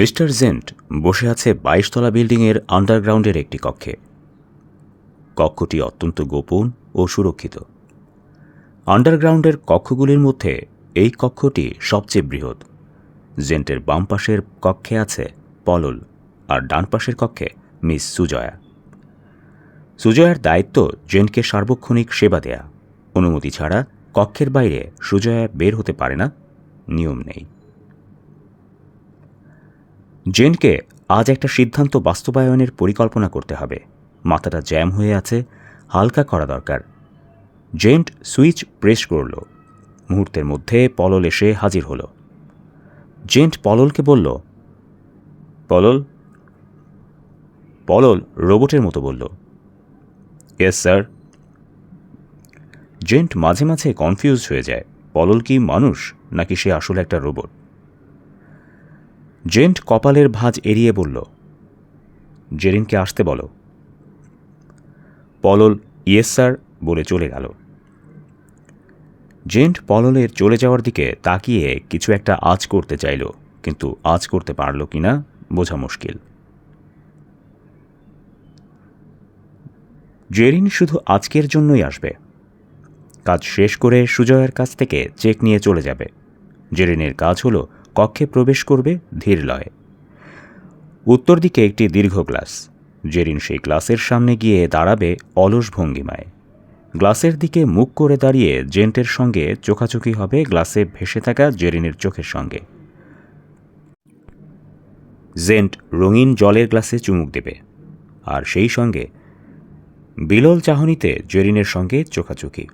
Mister gent বসে আছে বাইশতলা বিল্ডিংয়ের আন্ডারগ্রাউন্ডের একটি কক্ষে। কক্ষটি অত্যন্ত গোপন ও সুরক্ষিত। আন্ডারগ্রাউন্ডের কক্ষগুলির মধ্যে এই কক্ষটি সবচেয়ে বৃহৎ। জেন্টের বাম পাশের কক্ষে আছে পলল আর ডান পাশের কক্ষে মিস সুজয়া। সুজয়ার দায়িত্ব জেন্টকে সার্বক্ষণিক সেবা দেয়া। অনুমতি ছাড়া কক্ষের বাইরে সুজয়া বের হতে পারে না, নিয়ম নেই। জেনকে আজ একটা সিদ্ধান্ত বাস্তবায়নের পরিকল্পনা করতে হবে। মাথাটা জ্যাম হয়ে আছে, হালকা করা দরকার। জেন্ট সুইচ প্রেস করল। মুহূর্তের মধ্যে পলল এসে হাজির হলো। জেন্ট পললকে বলল, পলল? পলল রোবটের মতো বলল, ইয়েস, স্যার। জেন্ট মাঝে মাঝে কনফিউজ হয়ে যায়, পলল কি মানুষ নাকি সে আসলে একটা রোবট? জেন্ট কপালের ভাঁজ এড়িয়ে বলল, জেরিনকে আসতে বলো। পলল, ইয়েস, স্যার, বলে চলে গেল। জেন্ট পললের চলে যাওয়ার দিকে তাকিয়ে কিছু একটা আজ করতে চাইল, কিন্তু আজ করতে পারল কিনা বোঝা মুশকিল। জেরিন শুধু আজকের জন্যই আসবে। কাজ শেষ করে সুজয়ের কাছ থেকে চেক নিয়ে চলে যাবে। জেরিনের কাজ হলো কক্ষে প্রবেশ করবে ধীর লয় উত্তর দিকে একটি দীর্ঘ গ্লাস জেরিন সেই গ্লাসের সামনে গিয়ে দাঁড়াবে অলস ভঙ্গিমায়। গ্লাসের দিকে মুখ করে দাঁড়িয়ে জেন্টের সঙ্গে চোখাচোখি হবে গ্লাসে ভেসে থাকা জেরিনের চোখের সঙ্গে। জেন্ট রঙিন জলের গ্লাসে চুমুক দেবে, আর সেই সঙ্গে বিলল চাহনিতে জেরিনের সঙ্গে চোখাচোখি।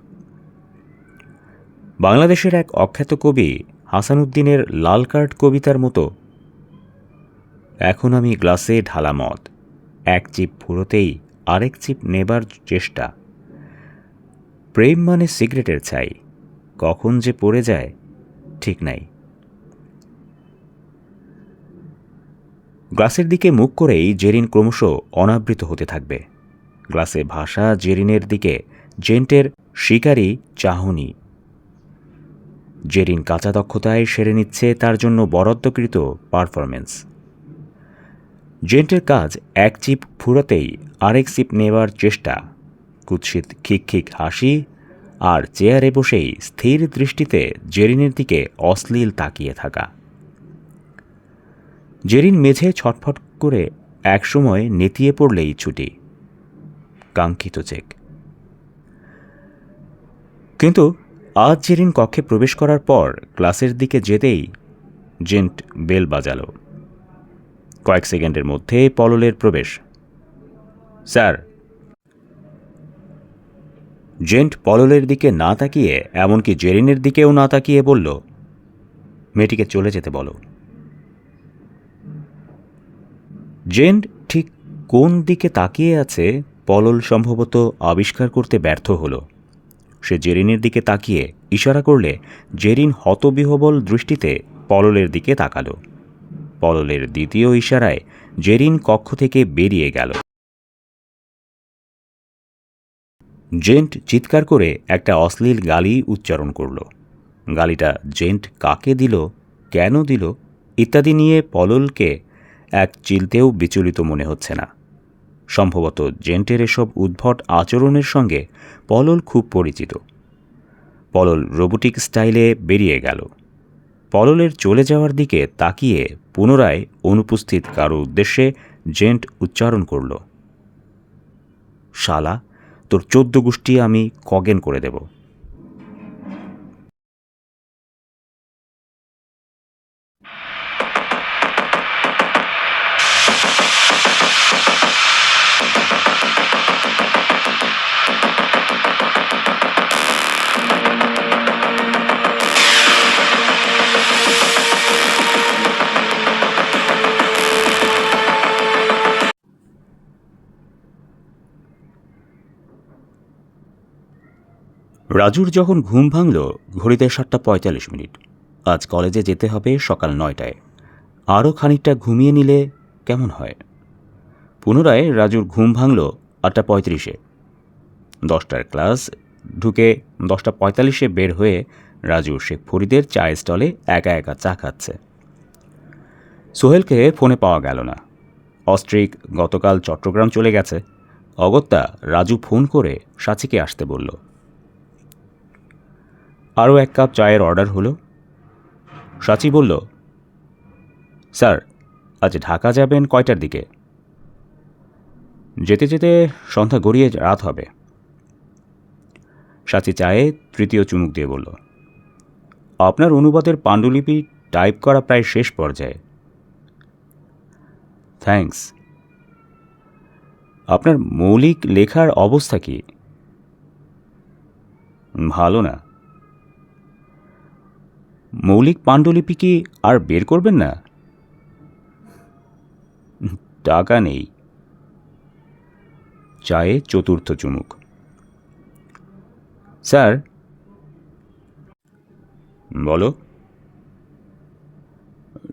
বাংলাদেশের এক অখ্যাত কবি হাসানুদ্দিনের লাল কার্ড কবিতার মতো। এখন আমি গ্লাসে ঢালা মদ। এক চিপ ফুরোতেই আরেক চিপ নেবার চেষ্টা। প্রেম মানে সিগারেটের ছাই। কখন যে পড়ে যায়, ঠিক নাই। গ্লাসের দিকে মুখ করেই জেরিন ক্রমশ অনাবৃত হতে থাকবে। গ্লাসে ভাষা জেরিনের দিকে, জেন্টের শিকারী চাহনি। জেরিন কাঁচা দক্ষতায় সেরে নিচ্ছে তার জন্য বরাদ্দকৃত পারফরমেন্স জেন্টের কাজ এক চিপ ফুরাতেই আরেক চিপ নেবার চেষ্টা। কুৎসিত খিক খিক হাসি আর চেয়ারে বসেই স্থির দৃষ্টিতে জেরিনের দিকে অশ্লীল তাকিয়ে থাকা। জেরিন মেঝে ছটফট করে একসময় নেতিয়ে পড়লেই ছুটি। কাঙ্ক্ষিত চেক। কিন্তু আজ জেরিন কক্ষে প্রবেশ করার পর ক্লাসের দিকে যেতেই জেন্ট বেল বাজালো। কয়েক সেকেন্ডের মধ্যে পললের প্রবেশ। স্যার। জেন্ট পললের দিকে না তাকিয়ে, এমনকি জেরিনের দিকেও না তাকিয়ে বলল, মেয়েটিকে চলে যেতে বলো। জেন্ট ঠিক কোন দিকে তাকিয়ে আছে, পলল সম্ভবত আবিষ্কার করতে ব্যর্থ হলো। সে জেরিনের দিকে তাকিয়ে ইশারা করলে জেরিন হতবিহবল দৃষ্টিতে পললের দিকে তাকালো। পললের দ্বিতীয় ইশারায় জেরিন কক্ষ থেকে বেরিয়ে গেল। জেন্ট চিৎকার করে একটা অশ্লীল গালি উচ্চারণ করল। গালিটা জেন্ট কাকে দিল, কেন দিল, ইত্যাদি নিয়ে পললকে এক চিলতেও বিচলিত মনে হচ্ছে না। সম্ভবত জেন্টের এসব উদ্ভট আচরণের সঙ্গে পলল খুব পরিচিত। পলল রোবোটিক স্টাইলে বেরিয়ে গেল। পললের চলে যাওয়ার দিকে তাকিয়ে পুনরায় অনুপস্থিত কারও উদ্দেশ্যে জেন্ট উচ্চারণ করল, শালা, তোর চোদ্দ গোষ্ঠী আমি কগেন করে দেব। রাজুর যখন ঘুম ভাঙল, ঘড়িতে সাতটা পঁয়তাল্লিশ মিনিট। আজ কলেজে যেতে হবে সকাল নয়টায়। আরও খানিকটা ঘুমিয়ে নিলে কেমন হয়? পুনরায় রাজুর ঘুম ভাঙল আটটা পঁয়ত্রিশে। দশটার ক্লাস ঢুকে দশটা পঁয়তাল্লিশে বের হয়ে রাজু শেখ ফরিদের চায়ের স্টলে একা একা চা খাচ্ছে। সোহেলকে ফোনে পাওয়া গেল না। অস্ট্রিক গতকাল চট্টগ্রাম চলে গেছে। অগত্যা রাজু ফোন করে সাচিকে আসতে বলল। আরও এক কাপ চায়ের অর্ডার হলো। সাচি বলল, স্যার, আজ ঢাকা যাবেন কয়টার দিকে? যেতে যেতে সন্ধ্যা গড়িয়ে রাত হবে। সাচি চায়ে তৃতীয় চুমুক দিয়ে বলল, আপনার অনুবাদের পাণ্ডুলিপি টাইপ করা প্রায় শেষ পর্যায়ে। থ্যাঙ্কস। আপনার মৌলিক লেখার অবস্থা কি? ভালো না। মৌলিক পাণ্ডুলিপি কি আর বের করবেন না? টাকা নেই। চায়ে চতুর্থ চুমুক। স্যার? বলো।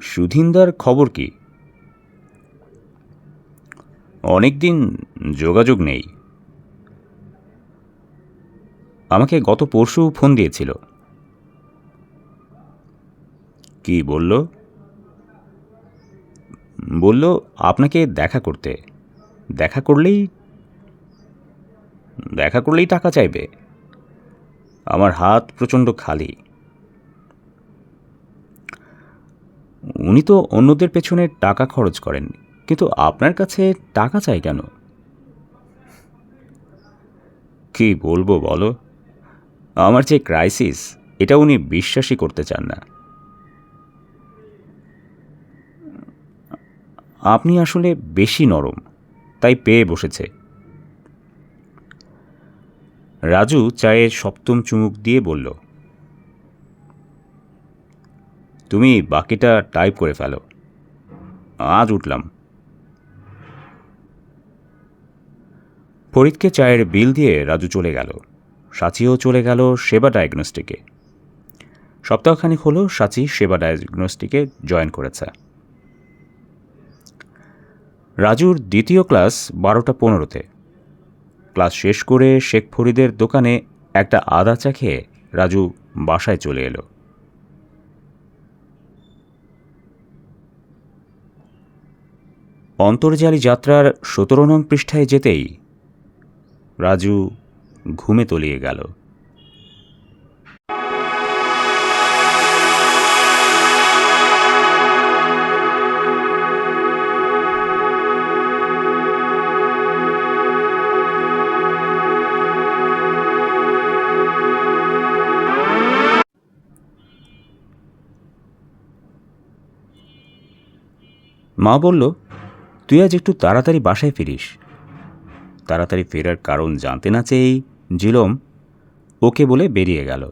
সুধিন্দার খবর কি? অনেক দিন যোগাযোগ নেই। আমাকে গত পরশু ফোন দিয়েছিল। কি বলল? বলল, আপনাকে দেখা করতে। দেখা করলেই দেখা করলেই টাকা চাইবে। আমার হাত প্রচণ্ড খালি। উনি তো অন্যদের পেছনে টাকা খরচ করেন, কিন্তু আপনার কাছে টাকা চাই কেন? কি বলব বলো? আমার যে ক্রাইসিস, এটা উনি বিশ্বাসই করতে চান না। আপনি আসলে বেশি নরম, তাই পেয়ে বসেছে। রাজু চায়ের সপ্তম চুমুক দিয়ে বলল, তুমি বাকিটা টাইপ করে ফেলো। আজ উঠলাম। ফরিদকে চায়ের বিল দিয়ে রাজু চলে গেল। সাচিও চলে গেল সেবা ডায়াগনস্টিকে। সপ্তাহখানিক হলো সাচি সেবা ডায়াগনস্টিকে জয়েন করেছে। রাজুর দ্বিতীয় ক্লাস বারোটা পনেরোতে। ক্লাস শেষ করে শেখ ফরিদের দোকানে একটা আদা চা খেয়ে রাজু বাসায় চলে এলো। অন্তর্জালী যাত্রার সতেরো নং পৃষ্ঠায় যেতেই রাজু ঘুমে তলিয়ে গেল। মা বলল, তুই আজ একটু তাড়াতাড়ি বাসায় ফিরিস। তাড়াতাড়ি ফেরার কারণ জানতে না চেয়েই জিলম ওকে বলে বেরিয়ে গেল।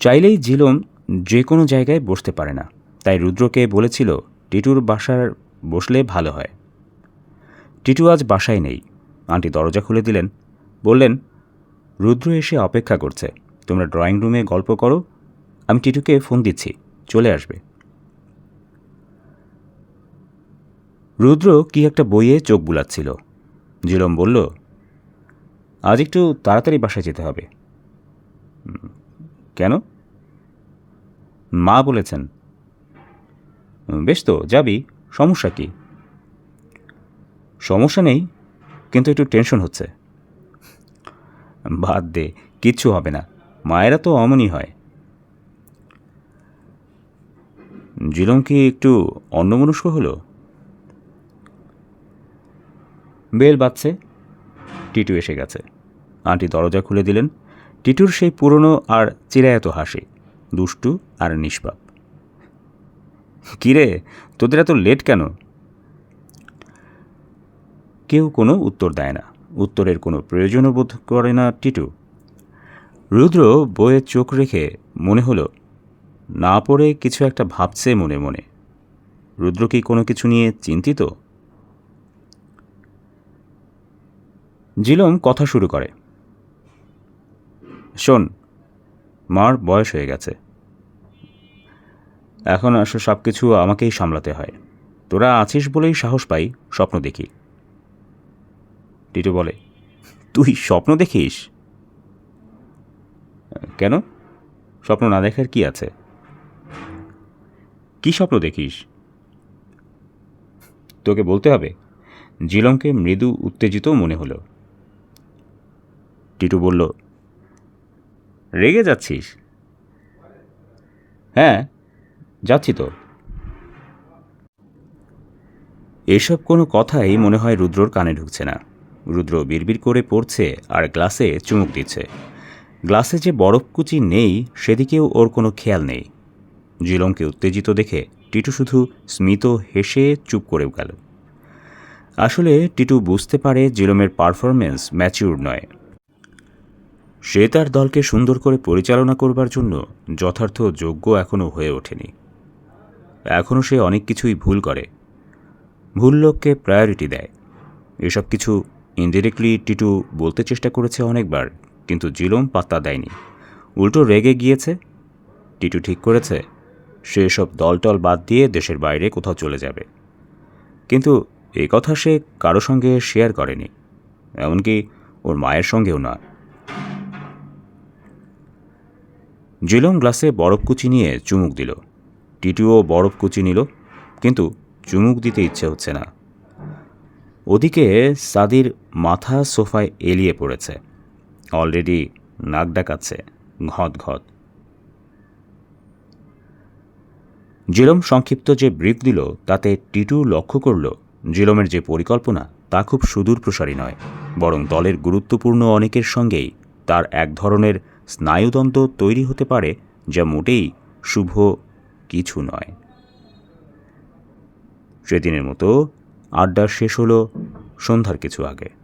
চাইলেই জিলম যে কোনো জায়গায় বসতে পারে না। তাই রুদ্রকে বলেছিল, টিটুর বাসার বসলে ভালো হয়। টিটু আজ বাসায় নেই। আন্টি দরজা খুলে দিলেন, বললেন, রুদ্র এসে অপেক্ষা করছে। তোমরা ড্রয়িং রুমে গল্প করো। আমি টিটুকে ফোন দিচ্ছি। চলে আসবে। রুদ্র কি একটা বইয়ে চোখ বুলাচ্ছিল। জিলম বলল, আজ একটু তাড়াতাড়ি বাসায় যেতে হবে। কেন? মা বলেছেন। বেশ তো, যাবি। সমস্যা কি? সমস্যা নেই, কিন্তু একটু টেনশন হচ্ছে। বাদ দে, কিচ্ছু হবে না। মায়েরা তো অমনই হয়। জিলম কি একটু অন্যমনস্ক হলো? বেল বাজছে। টিটু এসে গেছে। আন্টি দরজা খুলে দিলেন। টিটুর সেই পুরনো আর চিরায়ত হাসি, দুষ্টু আর নিষ্পাপ। কিরে তোদের এত লেট কেন? কেউ কোনো উত্তর দেয় না। উত্তরের কোনো প্রয়োজনও বোধ করে না টিটু। রুদ্র বইয়ে চোখ রেখে মনে হলো, না পড়ে কিছু একটা ভাবছে মনে মনে। রুদ্র কি কোনো কিছু নিয়ে চিন্তিত? জিলম কথা শুরু করে। শোন, মার বয়স হয়ে গেছে। এখন আসলে সব কিছু আমাকেই সামলাতে হয়। তোরা আছিস বলেই সাহস পাই, স্বপ্ন দেখি। টিটু বলে, তুই স্বপ্ন দেখিস? কেন? স্বপ্ন না দেখার কি আছে? কী স্বপ্ন দেখিস? তোকে বলতে হবে জিলমকে মৃদু উত্তেজিত মনে হলো। টিটু বলল, রেগে যাচ্ছিস? হ্যাঁ যাচ্ছি তো। এসব কোনো কথাই মনে হয় রুদ্রর কানে ঢুকছে না। রুদ্র বিড়বিড় করে পড়ছে আর গ্লাসে চুমুক দিচ্ছে। গ্লাসে যে বরফকুচি নেই, সেদিকেও ওর কোনো খেয়াল নেই। জিলমকে উত্তেজিত দেখে টিটু শুধু স্মিত হেসে চুপ করে গেল। আসলে টিটু বুঝতে পারে জিলমের পারফরমেন্স ম্যাচিউর নয়। সে তার দলকে সুন্দর করে পরিচালনা করবার জন্য যথার্থ যোগ্য এখনও হয়ে ওঠেনি। এখনও সে অনেক কিছুই ভুল করে। ভুল লোককে প্রায়োরিটি দেয়। এসব কিছু ইনডিরেক্টলি টিটু বলতে চেষ্টা করেছে অনেকবার, কিন্তু জিলম পাত্তা দেয়নি। উল্টো রেগে গিয়েছে। টিটু ঠিক করেছে, সে সব দলটল বাদ দিয়ে দেশের বাইরে কোথাও চলে যাবে। কিন্তু এই কথা সে কারও সঙ্গে শেয়ার করেনি। এমনকি ওর মায়ের সঙ্গেও না জিলম গ্লাসে বরফ কুচি নিয়ে চুমুক দিল। টিটুও বরফ কুচি নিল, কিন্তু চুমুক দিতে ইচ্ছে হচ্ছে না। ওদিকে সাদির মাথা সোফায় এলিয়ে পড়েছে। অলরেডি নাক ডাকাচ্ছে ঘত ঘত জিলম সংক্ষিপ্ত যে ব্রিফ দিল, তাতে টিটু লক্ষ্য করল, জিলমের যে পরিকল্পনা, তা খুব সুদূর প্রসারী নয়, বরং দলের গুরুত্বপূর্ণ অনেকের সঙ্গেই তার এক ধরনের স্নায়ুদ্বন্দ্ব তৈরি হতে পারে যা মোটেই শুভ কিছু নয়। সেদিনের মতো আড্ডা শেষ হলো সন্ধ্যার কিছু আগে।